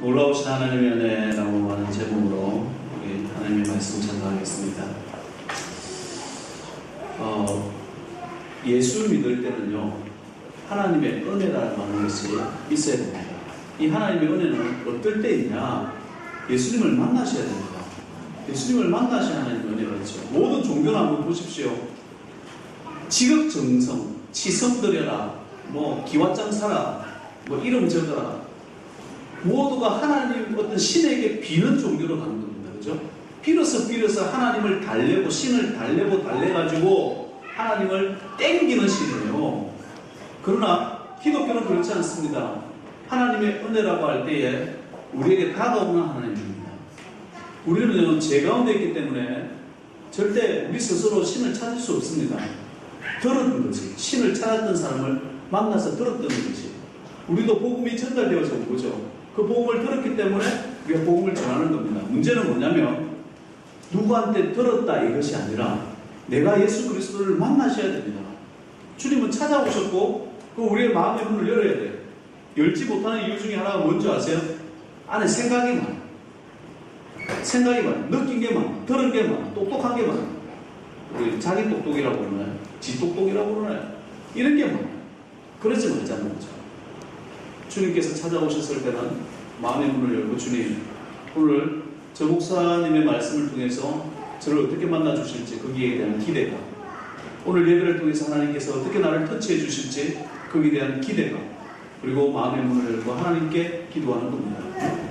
놀라우신 하나님의 은혜라고 하는 제목으로 우리 하나님의 말씀 전하겠습니다. 어, 예수 믿을 때는요, 하나님의 은혜라고 하는 것이 있어야 됩니다. 이 하나님의 은혜는 어떨 때 있냐? 예수님을 만나셔야 됩니다. 예수님을 만나셔야 하나님의 은혜가 있죠. 모든 종교를 한번 보십시오. 지극정성, 치성 들여라, 뭐 기와장 사라, 뭐 이름 적어라. 모두가 하나님 어떤 신에게 비는 종교로 가는 겁니다. 그죠? 빌어서 빌어서 하나님을 달래고 신을 달래고 달래가지고 하나님을 땡기는 신이에요. 그러나 기독교는 그렇지 않습니다. 하나님의 은혜라고 할 때에 우리에게 다가오는 하나님입니다. 우리는 죄 가운데 있기 때문에 절대 우리 스스로 신을 찾을 수 없습니다. 들었던 거지. 신을 찾았던 사람을 만나서 들었던 거지. 우리도 복음이 전달되어서 온 거죠. 그 복음을 들었기 때문에 우리가 복음을 전하는 겁니다. 문제는 뭐냐면 누구한테 들었다 이것이 아니라 내가 예수 그리스도를 만나셔야 됩니다. 주님은 찾아오셨고 그 우리의 마음의 문을 열어야 돼요. 열지 못하는 이유 중에 하나가 뭔지 아세요? 안에 생각이 많아. 생각이 많아. 느낀 게 많아. 들은 게 많아. 똑똑한 게 많아. 우리 자기 똑똑이라고 그러나요? 지 똑똑이라고 그러나요? 이런 게 많아. 그러지 말자는 거죠. 주님께서 찾아오셨을 때는 마음의 문을 열고 주님 오늘 저 목사님의 말씀을 통해서 저를 어떻게 만나 주실지 거기에 대한 기대가 오늘 예배를 통해서 하나님께서 어떻게 나를 터치해 주실지 거기에 대한 기대가 그리고 마음의 문을 열고 하나님께 기도하는 겁니다.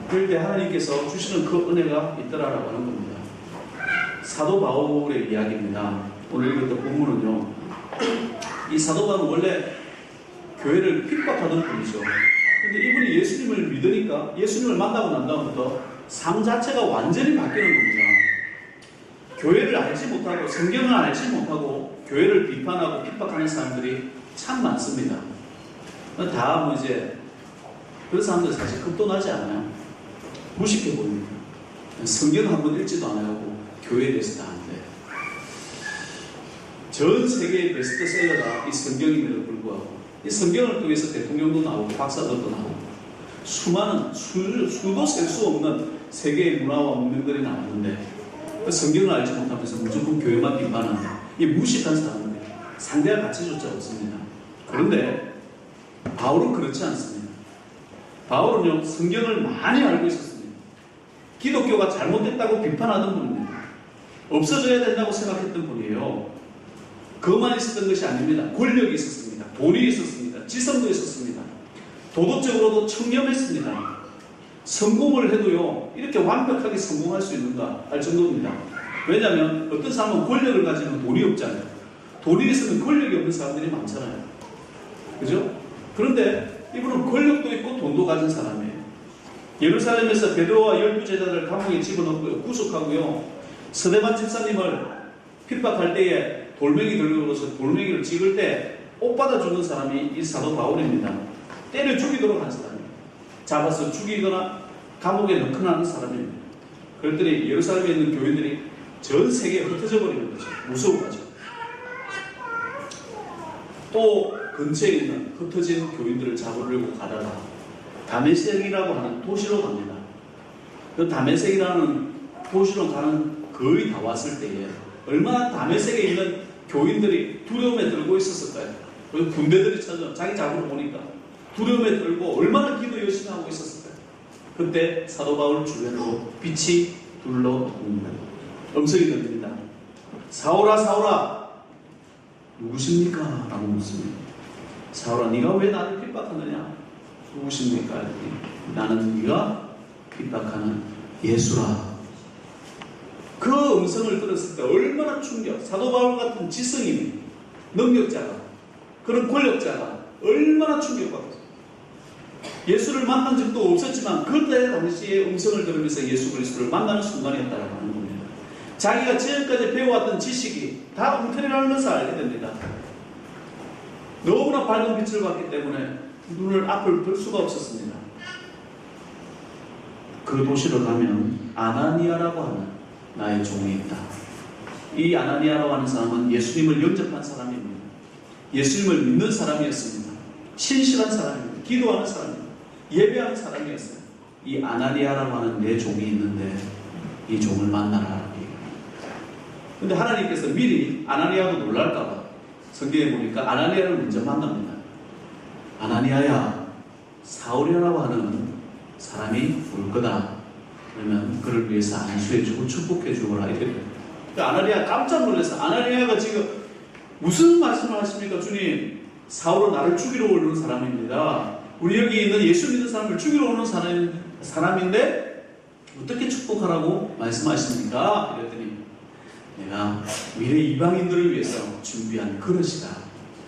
그럴 때 하나님께서 주시는 그 은혜가 있더라라고 하는 겁니다. 사도 바울의 이야기입니다. 오늘 읽었던 본문은요. 이 사도 바울은 원래 교회를 핍박하던 분이죠. 근데 이분이 예수님을 믿으니까 예수님을 만나고 난 다음부터 삶 자체가 완전히 바뀌는 겁니다. 교회를 알지 못하고 성경을 알지 못하고 교회를 비판하고 핍박하는 사람들이 참 많습니다. 다 뭐 이제 그런 사람들 사실 겁도 나지 않아요. 무식해 보입니다. 성경 한 번 읽지도 않아요. 교회에 대해서 다 아는데. 전 세계의 베스트셀러가 이 성경임에도 불구하고 이 성경을 통해서 대통령도 나오고 박사들도 나오고 수많은 수, 수도 셀 수 없는 세계의 문화와 문명들이 나왔는데 그 성경을 알지 못하면서 무조건 교회만 비판하는 이 무식한 사람들 상대할 가치조차 없습니다. 그런데 바울은 그렇지 않습니다. 바울은요 성경을 많이 알고 있었습니다. 기독교가 잘못됐다고 비판하던 분입니다. 없어져야 된다고 생각했던 분이에요. 그만 있었던 것이 아닙니다. 권력이 있었습니다. 돈이 있었습니다. 지성도 있었습니다. 도덕적으로도 청렴했습니다. 성공을 해도요, 이렇게 완벽하게 성공할 수 있는가 할 정도입니다. 왜냐하면 어떤 사람은 권력을 가지면 돈이 없잖아요. 돈이 있으면 권력이 없는 사람들이 많잖아요. 그죠? 그런데 이분은 권력도 있고 돈도 가진 사람이에요. 예루살렘에서 베드로와 열두 제자들 감옥에 집어넣고요, 구속하고요, 서대반 집사님을 핍박할 때에 돌멩이 들고서 돌멩이를 찍을 때옥 받아 주는 사람이 이 사도 바울입니다. 때려 죽이도록 한 사람이에요. 잡아서 죽이거나 감옥에 넣거나 하는 사람입니다. 그랬더니 예루살렘에 있는 교인들이 전 세계에 흩어져 버리는 거죠. 무서워가지고. 또 근처에 있는 흩어진 교인들을 잡으려고 가다가 다메섹이라고 하는 도시로 갑니다. 그 다메섹이라는 도시로 가는 거의 다 왔을 때에 얼마나 다메섹에 있는 교인들이 두려움에 들고 있었을까요? 그리고 군대들이 찾아 자기 잡으러 오니까 두려움에 들고 얼마나 기도 열심히 하고 있었을까요? 그때 사도 바울 주변으로 빛이 둘러 옵니다. 음성이 들립니다. 사오라 사오라 누구십니까? 라고 묻습니다. 사오라 네가 왜 나를 핍박하느냐? 누구십니까? 나는 네가 핍박하는 예수라. 그 음성을 들었을 때 얼마나 충격. 사도 바울 같은 지성인 능력자가 그런 권력자가 얼마나 충격받았어요. 예수를 만난 적도 없었지만 그때 당시에 음성을 들으면서 예수 그리스도를 만나는 순간이었다고 하는 겁니다. 자기가 지금까지 배워왔던 지식이 다 것을 알게 됩니다. 너무나 밝은 빛을 받기 때문에 눈을 앞을 들 수가 없었습니다. 그 도시로 가면 아나니아라고 하는 나의 종이 있다. 이 아나니아라고 하는 사람은 예수님을 영접한 사람입니다. 예수님을 믿는 사람이었습니다. 신실한 사람입니다. 기도하는 사람입니다. 예배하는 사람이었어요. 이 아나니아라고 하는 내 종이 있는데 이 종을 만나라. 근데 하나님께서 미리 아나니아도 놀랄까봐 성경에 보니까 아나니아를 먼저 만납니다. 아나니아야, 사울이라고 하는 사람이 올 거다. 그러면 그를 위해서 안수해주고 축복해주거라. 이렇게. 그러니까 아나니아 깜짝 놀라서 아나니아가 지금 무슨 말씀을 하십니까, 주님? 사울은 나를 죽이러 오는 사람입니다. 우리 여기 있는 예수 믿는 사람을 죽이러 오는 사람, 사람인데 어떻게 축복하라고 말씀하십니까? 이랬더니 내가 미래 이방인들을 위해서 준비한 그릇이다.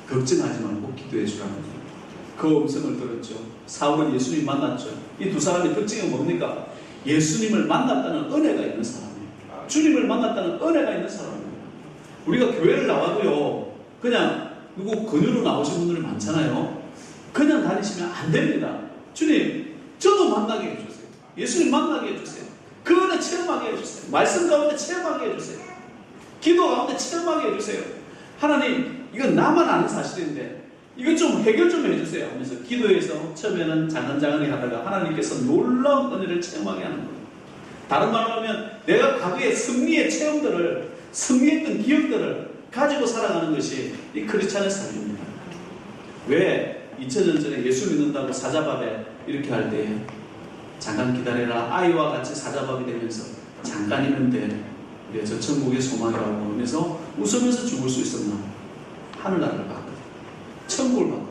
걱정하지 말고 기도해 주라는. 그 음성을 들었죠. 사울은 예수님 만났죠. 이 두 사람의 특징은 뭡니까? 예수님을 만났다는 은혜가 있는 사람이에요. 주님을 만났다는 은혜가 있는 사람이에요. 우리가 교회를 나와도요, 그냥 누구 근유로 나오신 분들이 많잖아요. 그냥 다니시면 안 됩니다. 주님, 저도 만나게 해주세요. 예수님 만나게 해주세요. 그 은혜 체험하게 해주세요. 말씀 가운데 체험하게 해주세요. 기도 가운데 체험하게 해주세요. 하나님, 이건 나만 아는 사실인데, 이거 좀 해결 좀 해주세요. 하면서 기도해서 처음에는 장은장은히 하다가 하나님께서 놀라운 은혜를 체험하게 하는 거예요. 다른 말로 하면 내가 과거의 승리의 체험들을, 승리했던 기억들을 가지고 살아가는 것이 이 크리스찬의 삶입니다. 왜 2000년 전에 예수 믿는다고 사자밥에 이렇게 할 때 잠깐 기다려라 아이와 같이 사자밥이 되면서 잠깐이면 돼 우리가 저 천국의 소망이라고 하면서 웃으면서 죽을 수 있었나 하늘나라를 봤거든 천국을 봤거든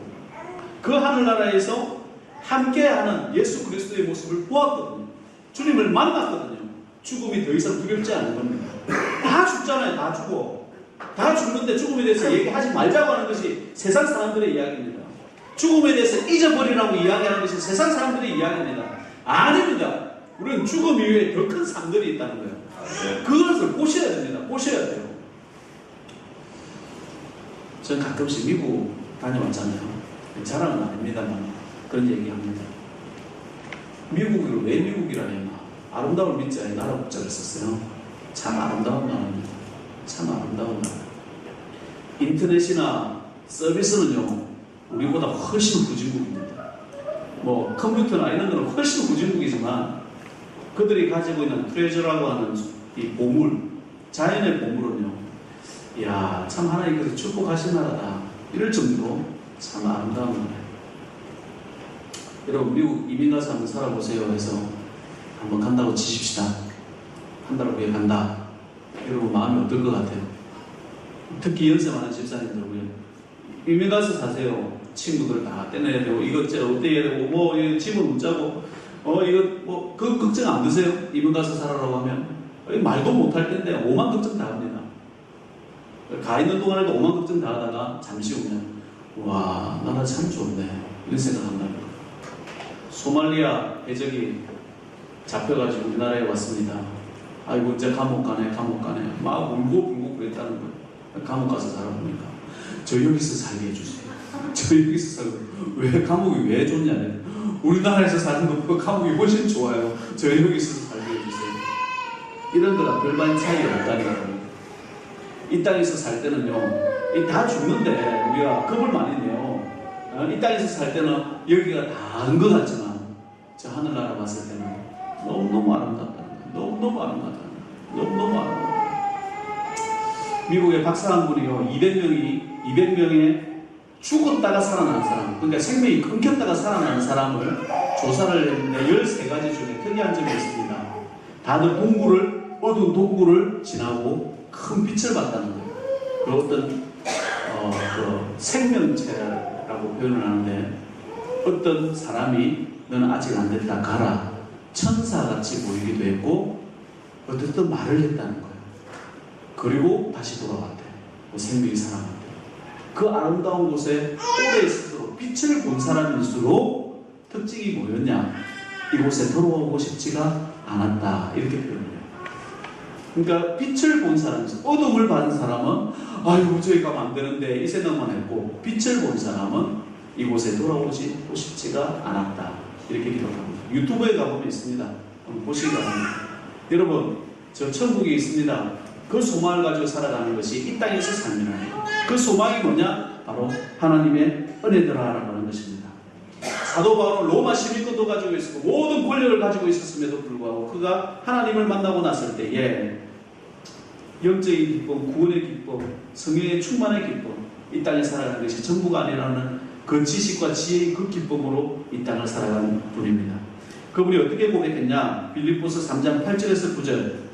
그 하늘나라에서 함께하는 예수 그리스도의 모습을 보았거든요 주님을 만났거든요 죽음이 더 이상 두렵지 않은 겁니다 다 죽잖아요 다 죽어 다 죽는데 죽음에 대해서 얘기하지 말자고 하는 것이 세상 사람들의 이야기입니다. 죽음에 대해서 잊어버리라고 이야기하는 것이 세상 사람들의 이야기입니다. 아닙니다. 우리는 죽음 이후에 더 큰 상들이 있다는 거예요. 그것을 보셔야 됩니다. 보셔야 돼요. 저는 가끔씩 미국 다녀왔잖아요. 자랑은 아닙니다만 그런 얘기합니다. 미국을 왜 미국이라냐? 아름다울 밑자에 나라 국자를 썼어요. 참 아름다운 나라입니다. 참 아름다운 나라. 인터넷이나 서비스는요, 우리보다 훨씬 후진국입니다. 뭐, 컴퓨터나 이런 거는 훨씬 후진국이지만, 그들이 가지고 있는 트레저라고 하는 이 보물, 자연의 보물은요, 이야, 참 하나님께서 축복하신 나라다. 이럴 정도로 참 아름다운 나라예요. 여러분, 미국 이민 가서 한번 살아보세요 해서 한번 간다고 치십시다. 한 달 후에 간다. 여러분 마음이 어떨 것 같아요? 특히 연세 많은 집사님들 우리 이민 가서 사세요. 친구들 다 떼내야 되고 이것저것 어때야 되고 뭐 집을 못 자고 어 이거 뭐그 걱정 안 드세요? 이민 가서 살아라고 하면 어, 말도 못 할 텐데 오만 걱정 다 합니다. 가 있는 동안에도 오만 걱정 다 하다가 잠시 후면 와 나라 참 좋네. 이런 생각한다는 거예요. 소말리아 해적이 잡혀가지고 우리나라에 왔습니다. 아이고 이제 감옥 가네 감옥 가네. 막 울고 불고 그랬다는 거예요. 감옥 가서 살아보니까? 저 여기서 살게 해주세요. 저 여기서 살고. 왜 감옥이 왜 좋냐? 우리나라에서 사는 것보다 감옥이 훨씬 좋아요. 저 여기서 살게 해주세요. 이런 거랑 별반 차이가 없다는 거예요 이 땅에서 살 때는요 이다 죽는데 우리가 겁을 많이 내요 어, 이 땅에서 살 때는 여기가 다은 것 같지만 저 하늘나라 봤을 때는 너무너무 아름답다 너무너무 아름답다. 너무너무 아름답다. 미국의 박사 한 분이요, 200명이, 200명의 죽었다가 살아나는 사람, 그러니까 생명이 끊겼다가 살아나는 사람을 조사를 했는데 13가지 중에 특이한 점이 있습니다. 다들 동굴을, 어두운 동굴을 지나고 큰 빛을 봤다는 거예요. 그 어떤, 어, 그 생명체라고 표현을 하는데 어떤 사람이 너는 아직 안 됐다, 가라. 천사같이 보이기도 했고 어쨌든 말을 했다는 거예요. 그리고 다시 돌아왔대. 그 생명이 살아났대. 그 아름다운 곳에 오래 있을수록 빛을 본 사람일수록 특징이 뭐였냐? 이곳에 돌아오고 싶지가 않았다. 이렇게 표현해요. 그러니까 빛을 본 사람, 어둠을 받은 사람은 아이고 저기 가면 안 되는데 이 생각만 했고 빛을 본 사람은 이곳에 돌아오지 싶지가 않았다. 이렇게 기록합니다. 유튜브에 가보면 있습니다. 보시기 바랍니다. 여러분, 저 천국에 있습니다. 그 소망을 가지고 살아가는 것이 이 땅에서 삶이라는 그 소망이 뭐냐? 바로 하나님의 은혜더라라고 하는 것입니다. 사도 바울은 로마 시민 권도 돈도 가지고 있었고 모든 권력을 가지고 있었음에도 불구하고 그가 하나님을 만나고 났을 때에 영적인 기쁨, 구원의 기쁨, 성령의 충만의 기쁨, 이 땅에 살아가는 것이 전부가 아니라는 그 지식과 지혜의 그 기쁨으로 이 땅을 살아가는 분입니다. 그분이 어떻게 고백했냐? 빌립보서 3장 8절에서 9절.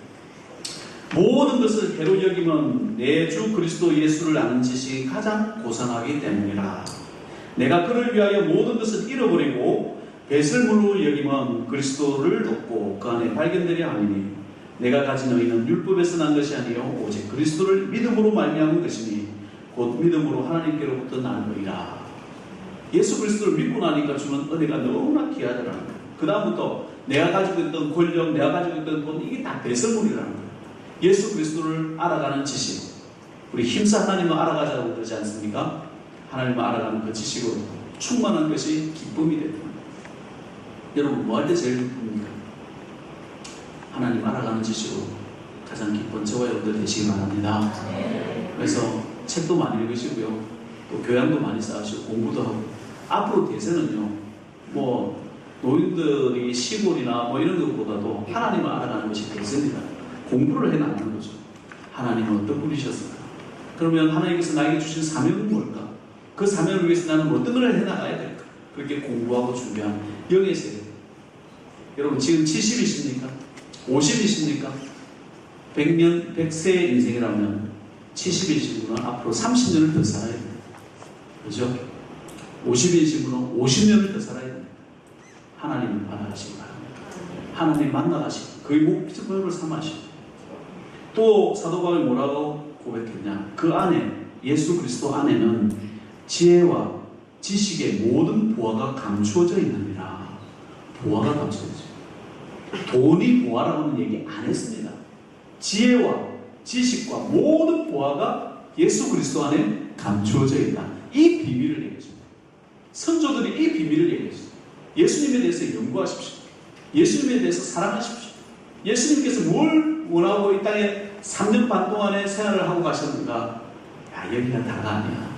모든 것을 해로 여기면 내 주 그리스도 예수를 아는 지식이 가장 고상하기 때문이라. 내가 그를 위하여 모든 것을 잃어버리고 배설물로 여기면 그리스도를 놓고 그 안에 발견되려 하니 내가 가진 의는 율법에서 난 것이 아니요 오직 그리스도를 믿음으로 말미암은 것이니 곧 믿음으로 하나님께로부터 나느니라. 예수 그리스도를 믿고 나니까 주는 은혜가 너무나 귀하더라는 거예요. 그 다음부터 내가 가지고 있던 권력, 내가 가지고 있던 돈 이게 다 배설물이라는 거예요. 예수 그리스도를 알아가는 지식. 우리 힘써 하나님을 알아가자고 그러지 않습니까? 하나님을 알아가는 그 지식으로 충만한 것이 기쁨이 됩니다. 여러분 뭐 할 때 제일 기쁩니까? 하나님 알아가는 지식으로 가장 기쁜 저와 여러분들 되시기 바랍니다. 그래서 책도 많이 읽으시고요. 또 교양도 많이 쌓으시고 공부도 하고 앞으로 대세는요. 뭐 노인들이 시골이나 뭐 이런 것보다도 하나님을 알아가는 것이 대세입니다. 공부를 해 나가는 거죠. 하나님은 어떤 분이셨을까? 그러면 하나님께서 나에게 주신 사명은 뭘까? 그 사명을 위해서 나는 어떤 걸 해나가야 될까? 그렇게 공부하고 준비한 영의 세계. 여러분 지금 70이십니까? 50이십니까? 100년, 100세의 인생이라면 70이신 분은 앞으로 30년을 더 살아야 돼요. 그죠? 50이신 분은 50년을 더 살아야 됩니다. 하나님을 만나가시기 바랍니다. 하나님 만나가시고 그의 목적을 삼으시고 또 사도 바울이 뭐라고 고백했냐? 그 안에 예수 그리스도 안에는 지혜와 지식의 모든 보화가 감추어져 있느니라. 감추어져 있어요. 돈이 보화라고는 얘기 안 했습니다. 지혜와 지식과 모든 보화가 예수 그리스도 안에 감추어져 있다. 이 비밀을 얘기했습니다. 선조들이 이 비밀을 얘기했어요. 예수님에 대해서 연구하십시오. 예수님에 대해서 사랑하십시오. 예수님께서 뭘 원하고 이 땅에 3년 반 동안의 생활을 하고 가셨는가? 야, 여기가 다가 아니야.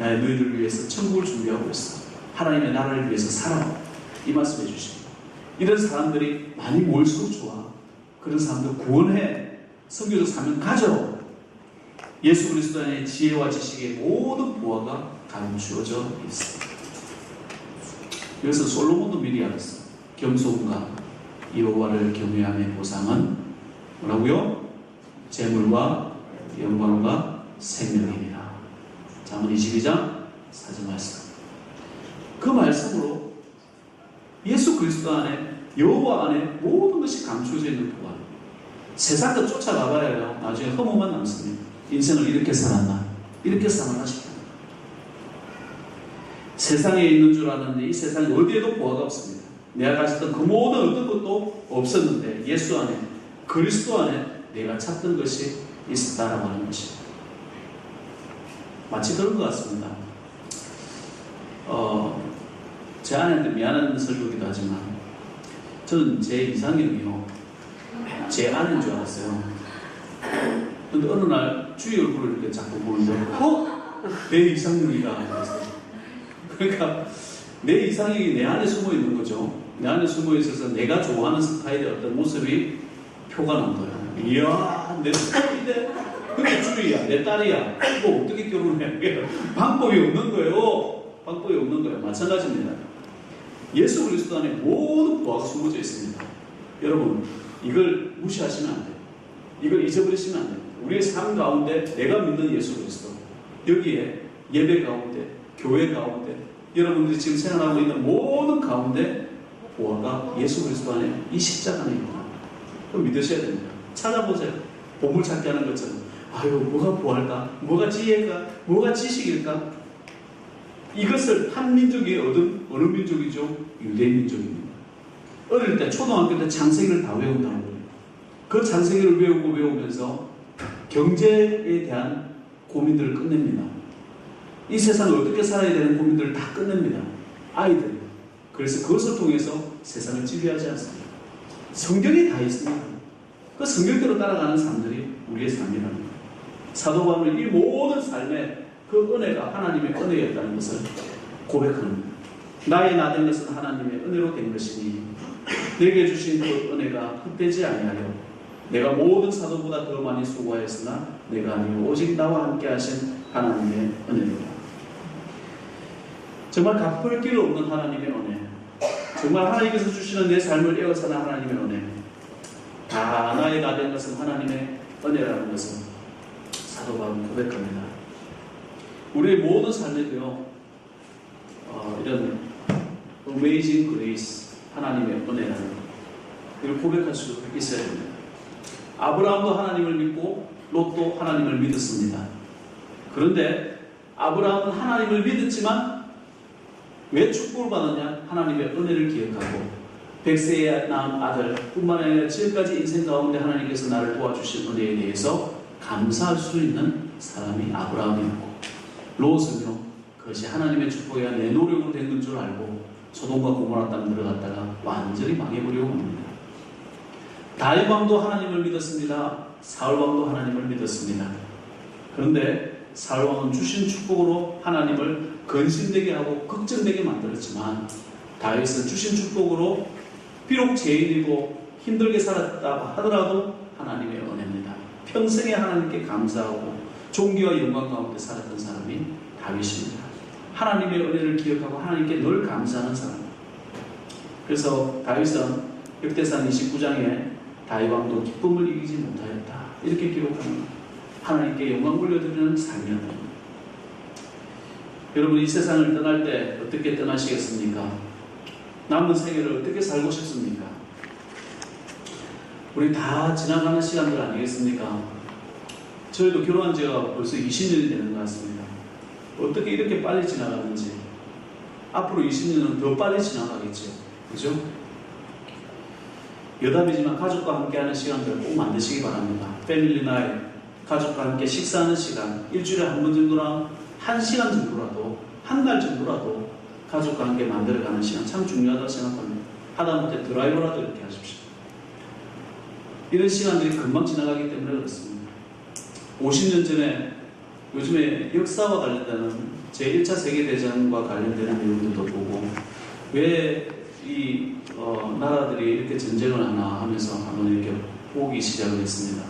야, 너희들을 위해서 천국을 준비하고 있어. 하나님의 나라를 위해서 살아. 이 말씀 해 주십니다. 이런 사람들이 많이 모일수록 좋아. 그런 사람들 구원해. 성교적 사명 가져. 예수 그리스도 안에 지혜와 지식의 모든 보화가 감추어져 있어. 그래서 솔로몬도 미리 알았어. 겸손과 여호와를 경외함의 보상은 뭐라고요? 재물과 영광과 생명이니라. 잠언 22장 4절 말씀. 그 말씀으로 그리스도 안에 여호와 안에 모든 것이 감추어져 있는 보관. 세상도 쫓아가봐야 나중에 허무만 남습니다. 인생을 이렇게 살았나? 이렇게 살았나 싶어요. 세상에 있는 줄 아는데 이 세상에 어디에도 보화가 없습니다. 내가 가졌던 그 모든 어떤 것도 없었는데 예수 안에 그리스도 안에 내가 찾던 것이 있었다라고 하는 것입니다. 마치 그런 것 같습니다. 어, 제 아내한테 미안한 설교기도 하지만 저는 제 이상형이요. 제 아내인 줄 알았어요. 근데 어느 날 주위 얼굴을 이렇게 자꾸 보는데 어? 내 이상형이다. 그러니까 내 이상형이 내 안에 숨어 있는 거죠. 내 안에 숨어 있어서 내가 좋아하는 스타일의 어떤 모습이 표가 난 거예요. 이야, 내 스타일인데 그게 주위야, 내 딸이야. 이거 어떻게 결혼해? 방법이 없는 거예요. 방법이 없는 거예요. 마찬가지입니다. 예수 그리스도 안에 모든 보화가 숨어져 있습니다. 여러분, 이걸 무시하시면 안 돼요. 이걸 잊어버리시면 안 돼요. 우리의 삶 가운데 내가 믿는 예수 그리스도 여기에 예배 가운데 교회 가운데 여러분들이 지금 생활하고 있는 모든 가운데 보화가 예수 그리스도 안에 이 십자가 안에 있구나. 그럼 믿으셔야 됩니다. 찾아보세요. 보물 찾기 하는 것처럼 아유 뭐가 보할까? 뭐가 지혜일까? 뭐가 지식일까? 이것을 한 민족이 얻은 어느 민족이죠? 유대 민족입니다. 어릴 때 초등학교 때 창세기를 다 외운다는 거예요. 그 창세기를 외우고 외우면서 경제에 대한 고민들을 끝냅니다. 이 세상을 어떻게 살아야 되는 고민들을 다 끝냅니다. 아이들이. 그래서 그것을 통해서 세상을 지배하지 않습니다. 성경이 다 있습니다. 그 성경대로 따라가는 삶들이 우리의 삶이라는 거예요. 사도 바울은 이 모든 삶에 그 은혜가 하나님의 은혜였다는 것을 거예요. 나의 나된 것은 하나님의 은혜로 된 것이니 내게 주신 그 은혜가 헛되지 아니하여 내가 모든 사도보다 더 많이 수고하였으나 내가 아니고 오직 나와 함께 하신 하나님의 은혜로다. 정말 갚을 길 없는 하나님의 은혜. 정말 하나님께서 주시는 내 삶을 에워싸는 하나님의 은혜. 다 나의 나된 것은 하나님의 은혜라는 것은 사도 바울은 고백합니다. 우리의 모든 삶에도요, 어, 이런 Amazing Grace, 하나님의 은혜라는 것, 이걸 고백할 수 있어야 됩니다. 아브라함도 하나님을 믿고 롯도 하나님을 믿었습니다. 그런데 아브라함은 하나님을 믿었지만 왜 축복을 받았냐? 하나님의 은혜를 기억하고 백세에 낳은 아들 뿐만 아니라 지금까지 인생 가운데 하나님께서 나를 도와주신 은혜에 대해서 감사할 수 있는 사람이 아브라함이었고 롯은요 그것이 하나님의 축복이야 내 노력으로 된건줄 알고 소돔과 고모라 땅 들어갔다가 완전히 망해버리고 맙니다. 다윗 왕도 하나님을 믿었습니다. 사울 왕도 하나님을 믿었습니다. 그런데 사울 왕은 주신 축복으로 하나님을 근심되게 하고 걱정되게 만들었지만 다윗은 주신 축복으로 비록 죄인이고 힘들게 살았다고 하더라도 하나님의 은혜입니다. 평생에 하나님께 감사하고 존귀와 영광 가운데 살았던 사람이 다윗입니다. 하나님의 은혜를 기억하고 하나님께 늘 감사하는 사람. 그래서 다윗은 역대상 29장에 다윗 왕도 기쁨을 이기지 못하였다. 이렇게 기록하는 하나님께 영광 돌려드리는 삶이었다. 여러분 이 세상을 떠날 때 어떻게 떠나시겠습니까? 남은 생애를 어떻게 살고 싶습니까? 우리 다 지나가는 시간들 아니겠습니까? 저희도 결혼한 지가 벌써 20년이 되는 것 같습니다. 어떻게 이렇게 빨리 지나가는지 앞으로 20년은 더 빨리 지나가겠죠. 그죠? 여담이지만 가족과 함께하는 시간들을 꼭 만드시기 바랍니다. 패밀리 나이, 가족과 함께 식사하는 시간, 일주일에 한 번 정도랑 한 시간 정도라도, 한 달 정도라도 가족과 함께 만들어가는 시간 참 중요하다고 생각합니다. 하다못해 드라이버라도 이렇게 하십시오. 이런 시간들이 금방 지나가기 때문에 그렇습니다. 50년 전에 요즘에 역사와 관련되는 제1차 세계대전과 관련되는 내용들도 보고 왜이 어, 나라들이 이렇게 전쟁을 하나 하면서 한번 이렇게 보기 시작을 했습니다.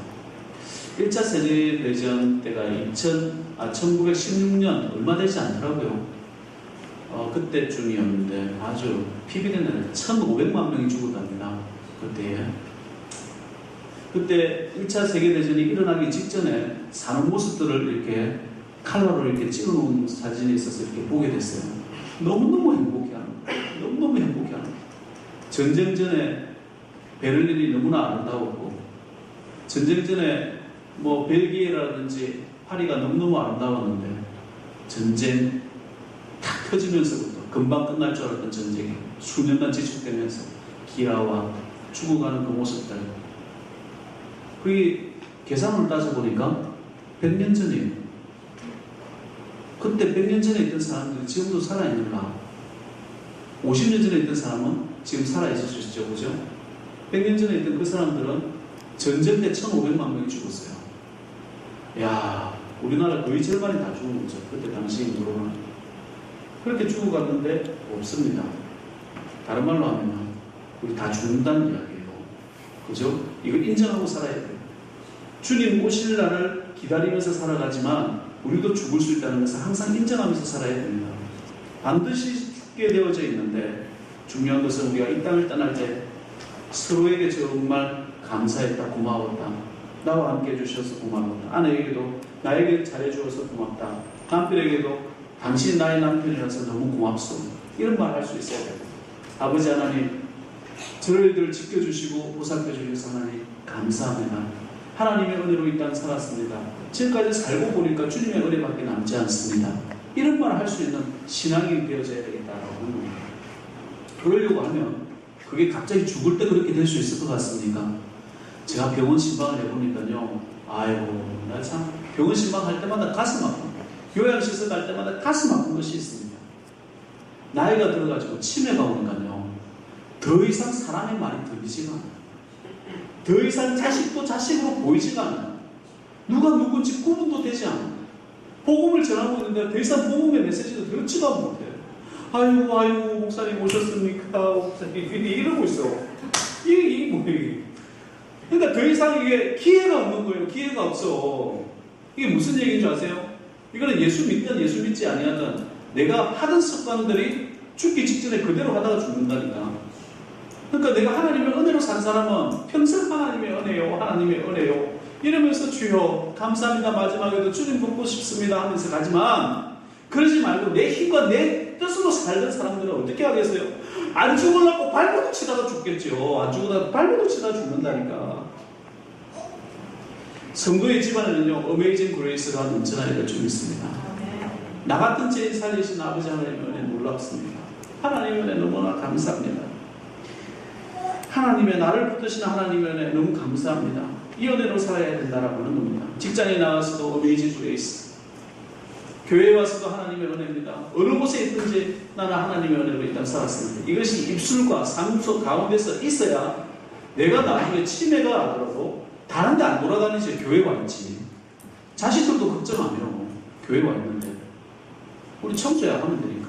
1차 세계대전 때가 2000, 아, 1916년 얼마 되지 않더라고요. 어, 그때쯤이었는데 아주 피비린 날 1,500만 명이 죽었답니다. 그때에. 그때 1차 세계대전이 일어나기 직전에 사는 모습들을 이렇게 칼라로 이렇게 찍어놓은 사진이 있어서 이렇게 보게 됐어요. 너무너무 행복해하는 거예요. 너무너무 행복해하는 거예요. 전쟁 전에 베를린이 너무나 아름다웠고 전쟁 전에 뭐 벨기에라든지 파리가 너무너무 아름다웠는데 전쟁 탁 터지면서부터 금방 끝날 줄 알았던 전쟁이 수년간 지속되면서 기라와 죽어가는 그 모습들 그게 계산을 따져보니까 100년 전이에요. 그때 100년 전에 있던 사람들이 지금도 살아있는가? 50년 전에 있던 사람은 지금 살아있을 수 있죠. 그죠? 100년 전에 있던 그 사람들은 전쟁 때 1,500만 명이 죽었어요. 야 우리나라 거의 절반이 다 죽은 거죠. 그때 당시인으로는. 그렇게 죽어갔는데 없습니다. 다른 말로 하면 우리 다 죽는다는 이야기예요. 그죠? 이걸 인정하고 살아야 돼요. 주님 오실 날을 기다리면서 살아가지만 우리도 죽을 수 있다는 것을 항상 인정하면서 살아야 됩니다. 반드시 죽게 되어져 있는데 중요한 것은 우리가 이 땅을 떠날 때 서로에게 정말 감사했다, 고마웠다. 나와 함께 해주셔서 고마웠다. 아내에게도 나에게 잘해주어서 고맙다. 남편에게도 당신 나의 남편이라서 너무 고맙소. 이런 말 할 수 있어야 돼요. 아버지 하나님, 저희들을 지켜주시고 보살펴주셔서 하나님 감사합니다. 하나님의 은혜로 이땅 살았습니다. 지금까지 살고 보니까 주님의 은혜밖에 남지 않습니다. 이런 말을 할 수 있는 신앙이 되어져야 되겠다라고 하는 겁니다. 그러려고 하면 그게 갑자기 죽을 때 그렇게 될 수 있을 것 같습니까? 제가 병원 신방을 해보니까요. 아이고, 나 참 병원 신방 할 때마다 가슴 아픈 요양시설 갈 때마다 가슴 아픈 것이 있습니다. 나이가 들어가지고 치매가 오니까요. 더 이상 사람의 말이 들리지가 않아요. 더 이상 자식도 자식으로 보이지가 않아요. 누가 누군지 구분도 되지 않아요. 복음을 전하고 있는데 더 이상 복음의 메시지도 듣지도 못해요. 아이고 아이고 목사님 오셨습니까? 목사님 이러고 있어. 이게 이게 이게? 그러니까 더 이상 이게 기회가 없는 거예요. 기회가 없어. 이게 무슨 얘기인 줄 아세요? 이거는 예수 믿든 예수 믿지 아니하든 내가 하던 습관들이 죽기 직전에 그대로 하다가 죽는다니까. 그러니까 내가 하나님의 은혜로 산 사람은 평생 하나님의 은혜요, 하나님의 은혜요. 이러면서 주여 감사합니다. 마지막에도 주님 뵙고 싶습니다 하면서 가지만 그러지 말고 내 힘과 내 뜻으로 살던 사람들은 어떻게 하겠어요? 안 죽으려고 발버둥 치다가 죽겠죠. 안 죽으다가 발버둥 치다가 죽는다니까. 성도의 집안에는요, 어메이징 그레이스가 넘쳐나 이럴 줄 믿습니다. 나 같은 죄인 살리신 아버지 하나님의 은혜 놀랍습니다. 하나님의 은혜 너무나 감사합니다. 하나님의 나를 붙드시는 하나님의 은혜 너무 감사합니다. 이 은혜로 살아야 된다라고 하는 겁니다. 직장에 나가서도 어메이징 그레이스. 교회에 와서도 하나님의 은혜입니다. 어느 곳에 있든지 나는 하나님의 은혜로 일단 살았습니다. 이것이 입술과 상소 가운데서 있어야 내가 나중에 치매가 나더라도 다른 데 안 돌아다니지 교회 와 있지. 자식들도 걱정 안 해요. 교회 와 있는데. 우리 청소야 하면 되니까.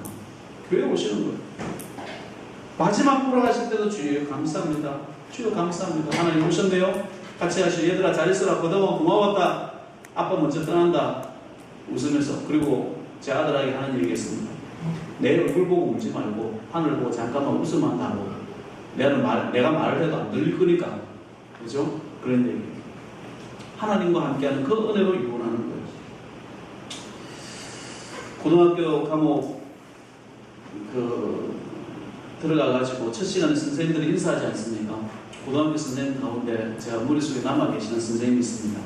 교회 오시는 거예요. 마지막 돌아가실 때도 주여 감사합니다. 주여 감사합니다. 하나님 오셨네요. 같이 하시오. 얘들아 잘 있어라. 그동안 고마웠다. 아빠 먼저 떠난다. 웃으면서 그리고 제 아들에게 하는 얘기했습니다. 내 얼굴 보고 울지 말고 하늘 보고 잠깐만 웃으면 하고 내가, 말, 내가 말을 해도 안 들릴 거니까 그죠? 그런 얘기 하나님과 함께하는 그 은혜로 유언하는 거예요. 고등학교 과목 그 들어가가지고 첫 시간에 선생님들이 인사하지 않습니까? 고등학교 선생님 가운데 제가 머릿속에 남아 계시는 선생님이 있습니다.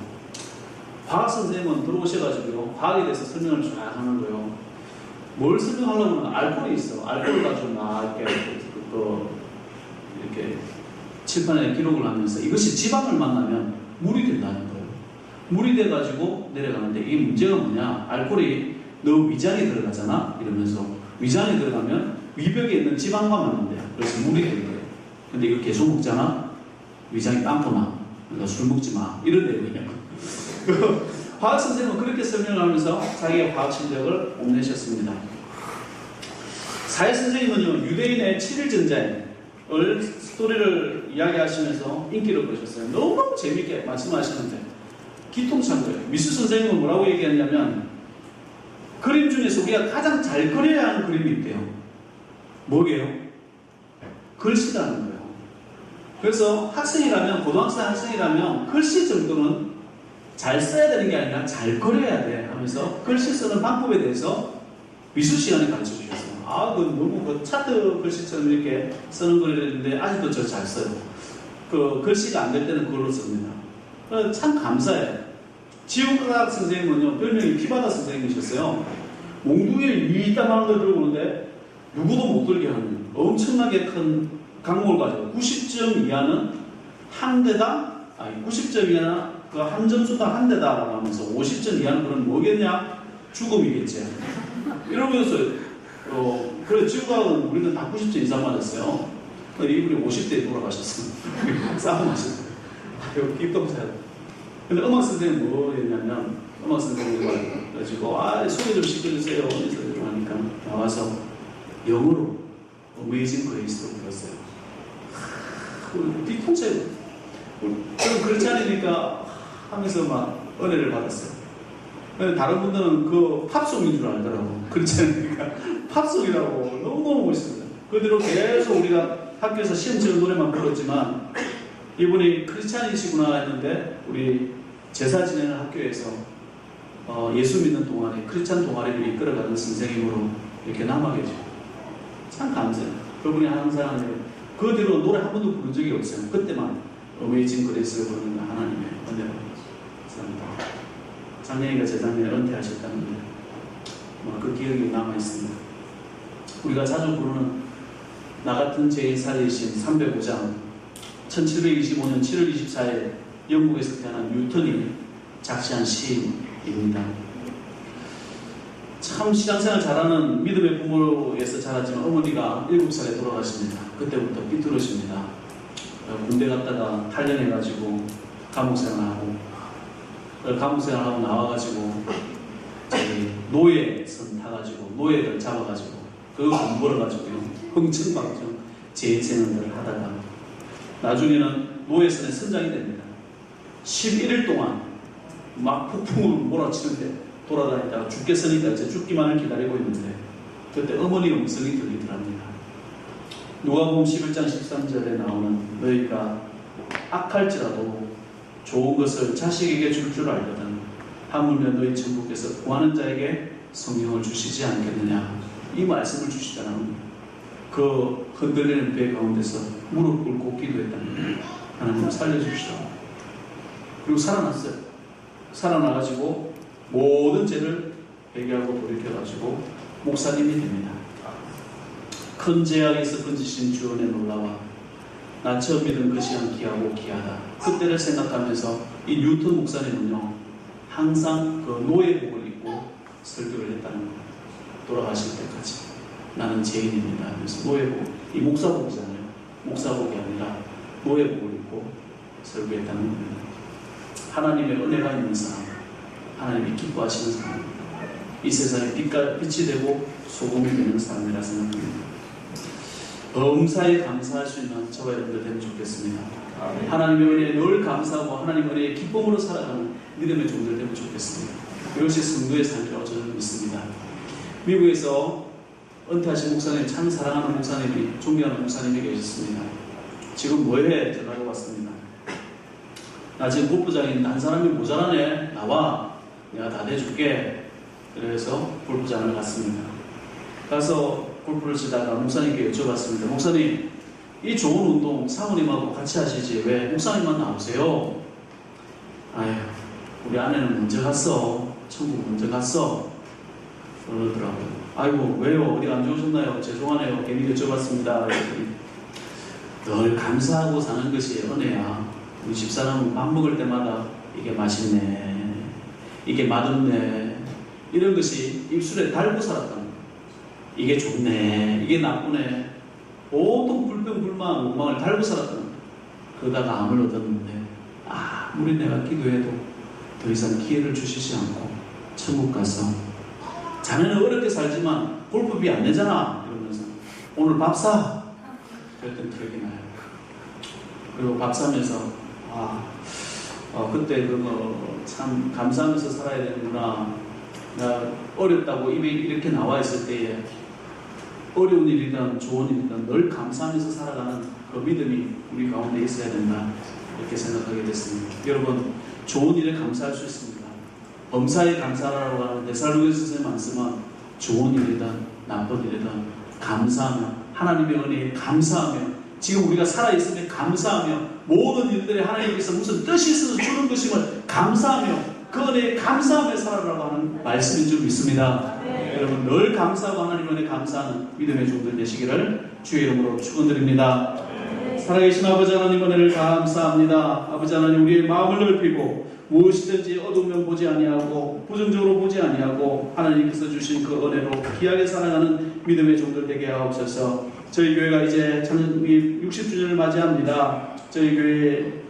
과학 선생님은 들어오셔가지고요, 과학에 대해서 설명을 쫙 하는 거예요. 뭘 설명하려고 하면 알코올이 있어. 알코올 가지고 막 이렇게, 그, 그, 이렇게 칠판에 기록을 하면서 이것이 지방을 만나면 물이 된다는 거예요. 물이 돼가지고 내려가는데 이 문제가 뭐냐? 알코올이 너 위장에 들어가잖아? 이러면서 위장에 들어가면 위벽에 있는 지방과 만난대요. 그래서 물이 되는 거예요. 근데 이걸 계속 먹잖아? 위장이 빵꾸나. 그러니까 술 먹지 마. 이런 내용이에요. 과학 선생님은 그렇게 설명하면서 자기의 과학 실력을 뽐내셨습니다. 사회 선생님은요 유대인의 7일 전쟁을 스토리를 이야기하시면서 인기를 끌으셨어요. 너무 재밌게 말씀하시는데 기통찬 거예요. 미술 선생님은 뭐라고 얘기했냐면 그림 중에서 우리가 가장 잘 그려야 하는 그림이 있대요. 뭐게요? 글씨라는 거예요. 그래서 학생이라면 고등학생 학생이라면 글씨 정도는 잘 써야 되는 게 아니라 잘 그려야 돼 하면서 글씨 쓰는 방법에 대해서 미술 시간에 가르쳐 주셨어요. 아, 그 너무 그 차트 글씨처럼 이렇게 쓰는 글이었는데 아직도 저 잘 써요. 그 글씨가 안 될 때는 그걸로 씁니다. 어, 참 감사해요. 지옥과학 선생님은요, 별명이 피바다 선생님이셨어요. 몽둥이를 이따만한 걸 들고 오는데 누구도 못 들게 하는 엄청나게 큰 강목을 가지고 90점 이하는 한 대당, 아니 90점 이하는 그한 점수당 한 대다라고 하면서 50점 이하는 그런 뭐겠냐? 죽음이겠지. 이러면서 어, 그래 지구과학은 우리는 다 90점 이상 맞았어요. 근데 이분이 50대에 돌아가셨어요. 싸움하셨어요. 아유 기똥차요. 근데 음악 선생님 뭐 했냐면 음악 선생님이 와가지고 아 소개 좀 시켜주세요. 그래서 좀 하니까 나와서 영어로 어메이징 그레이스로 불렀어요. 뒤통수에 좀 그렇지 않으니까 하면서 막 은혜를 받았어요. 다른 분들은 그 팝송인 줄 알더라고. 그렇지 않으니까 팝송이라고 너무너무 멋있습니다. 그대로 계속 우리가 학교에서 시험 치는 노래만 불렀지만 이분이 크리스찬이시구나 했는데 우리 제사 지내는 학교에서 어, 예수 믿는 동아리, 크리스찬 동아리를 이끌어가는 선생님으로 이렇게 남아 계죠. 참 감사해요. 그분이 항상 그 뒤로 노래 한 번도 부른 적이 없어요. 그때만 어메이징 그레이스를 부르는 하나님의 은혜로 감사합니다. 작년인가 재작년에 은퇴하셨다는데 뭐 그 기억이 남아 있습니다. 우리가 자주 부르는 나 같은 죄인 살리신 305장 1725년 7월 24일 영국에서 태어난 뉴턴이 작시한 시입니다. 참 신앙생활 잘하는 믿음의 부모에서 자랐지만 어머니가 7살에 돌아가십니다. 그때부터 삐뚤어집니다. 어, 군대 갔다가 탈련해가지고 감옥생활하고 어, 감옥생활하고 나와가지고 저기 노예선 타가지고 노예들 잡아가지고 그거 안 벌어가지고요. 흥청망청 제 인생을 하다가 나중에는 노예선에 선장이 됩니다. 11일 동안 막 폭풍으로 몰아치는데 돌아다니다가 죽겠으니까 이제 죽기만을 기다리고 있는데 그때 어머니 음성이 들리더랍니다. 누가복음 11장 13절에 나오는 너희가 악할지라도 좋은 것을 자식에게 줄 줄 알거든 하물며 너희 천국께서 구하는 자에게 성령을 주시지 않겠느냐 이 말씀을 주시잖아요. 그 흔들리는 배 가운데서 무릎 꿇고 기도했다는 하나님 살려주시라고 그리고 살아났어요. 살아나가지고 모든 죄를 회개하고 돌이켜가지고 목사님이 됩니다. 큰 제약에서 건지신 주원에 놀라와 나 처음 믿은 그 시간 귀하고 귀하다. 그때를 생각하면서 이 뉴턴 목사님은요 항상 그 노예복을 입고 설교를 했다는 거예요. 돌아가실 때까지 나는 죄인입니다. 하면서 노예복 이 목사복이잖아요. 목사복이 아니라 노예복을 입고 설교했다는 겁니다. 하나님의 은혜가 있는 사람, 하나님이 기뻐하시는 사람입니다. 이 세상에 빛과 빛이 되고 소금이 되는 사람이라 생각합니다. 범사에 감사할 수 있는 저와 여러분들 되면 좋겠습니다. 하나님의 은혜에 늘 감사하고 하나님 은혜의 기쁨으로 살아가는 믿음의 종들 되면 좋겠습니다. 이것이 성도의 삶이라고 저는 믿습니다. 미국에서 은퇴하신 목사님, 참 사랑하는 목사님이 존경하는 목사님이 계셨습니다. 지금 뭐해? 전화가 왔습니다. 나 지금 골프장에 난 사람이 모자라네. 나와. 내가 다 내줄게. 그래서 골프장을 갔습니다. 가서 골프를 치다가 목사님께 여쭤봤습니다. 목사님, 이 좋은 운동 사모님하고 같이 하시지 왜 목사님만 나오세요? 아휴, 우리 아내는 먼저 갔어. 천국 먼저 갔어. 그러더라고요. 아이고, 왜요? 어디 안 좋으셨나요? 죄송하네요. 괜히 여쭤봤습니다. 늘 감사하고 사는 것이 은혜야. 우리 집사람은 밥 먹을 때마다 이게 맛있네. 이게 맛없네. 이런 것이 입술에 달고 거예요. 이게 좋네. 이게 나쁘네. 보통 불평불만 원망을 달고 거예요. 그러다가 암을 얻었는데 아무리 내가 기도해도 더 이상 기회를 주시지 않고 천국 가서 자네는 어렵게 살지만 골프비 안 내잖아. 이러면서 오늘 밥 사. 그랬던 기억이 나요. 그리고 밥 사면서 아, 어, 그때 그거 참 감사하면서 살아야 되는구나. 나 어렵다고 입에 이렇게 나와 있을 때에 어려운 일이든 좋은 일이든 늘 감사하면서 살아가는 그 믿음이 우리 가운데 있어야 된다. 이렇게 생각하게 됐습니다. 여러분, 좋은 일에 감사할 수 있습니다. 범사에 감사하라고 하는 선생님 말씀은 좋은 일이든 나쁜 일이든 감사하며 하나님의 은혜에 감사하며 지금 우리가 살아있음에 감사하며 모든 일들에 하나님께서 무슨 뜻이 있어서 주는 것임을 감사하며 그 은혜에 감사하며 살아가라고 하는 말씀인 줄 믿습니다. 네. 여러분 늘 감사하고 하나님 은혜에 감사하는 믿음의 종들 되시기를 주의 이름으로 축원드립니다. 살아계신 아버지 하나님 은혜를 감사합니다. 아버지 하나님 우리의 마음을 넓히고 무엇이든지 어두우면 보지 아니하고 부정적으로 보지 아니하고 하나님께서 주신 그 은혜로 귀하게 살아가는 믿음의 종들 되게 하옵소서. 저희 교회가 이제 창립 60주년을 맞이합니다. 저희 교회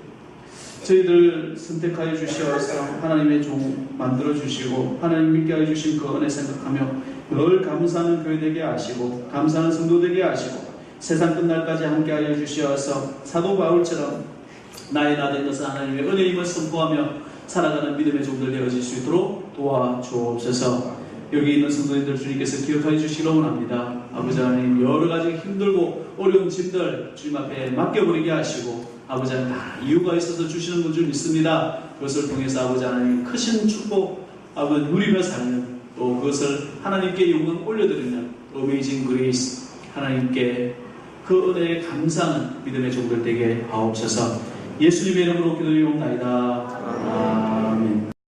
저희들 선택하여 주시어서 하나님의 종 만들어 주시고 하나님 믿게 하여 주신 그 은혜 생각하며 늘 감사하는 교회 되게 하시고 감사하는 성도 되게 하시고 세상 끝날까지 함께 하여 주시어서 사도 바울처럼 나의 나된 것은 하나님의 은혜임을 선포하며 살아가는 믿음의 종들 되어질 수 있도록 도와주옵소서. 여기 있는 성도님들 주님께서 기억하여 주시기 원합니다. 아버지 하나님 여러 가지 힘들고 어려운 짐들 주님 앞에 맡겨버리게 하시고 아버지 하나님 다 이유가 있어서 주시는 분 줄 믿습니다. 그것을 통해서 아버지 하나님 크신 축복 아버지 누리며 사는 또 그것을 하나님께 영광 올려드리는 어메이징 그레이스 하나님께 그 은혜에 감사하는 믿음의 종들 되게 하옵소서 예수님의 이름으로 기도드리옵나이다.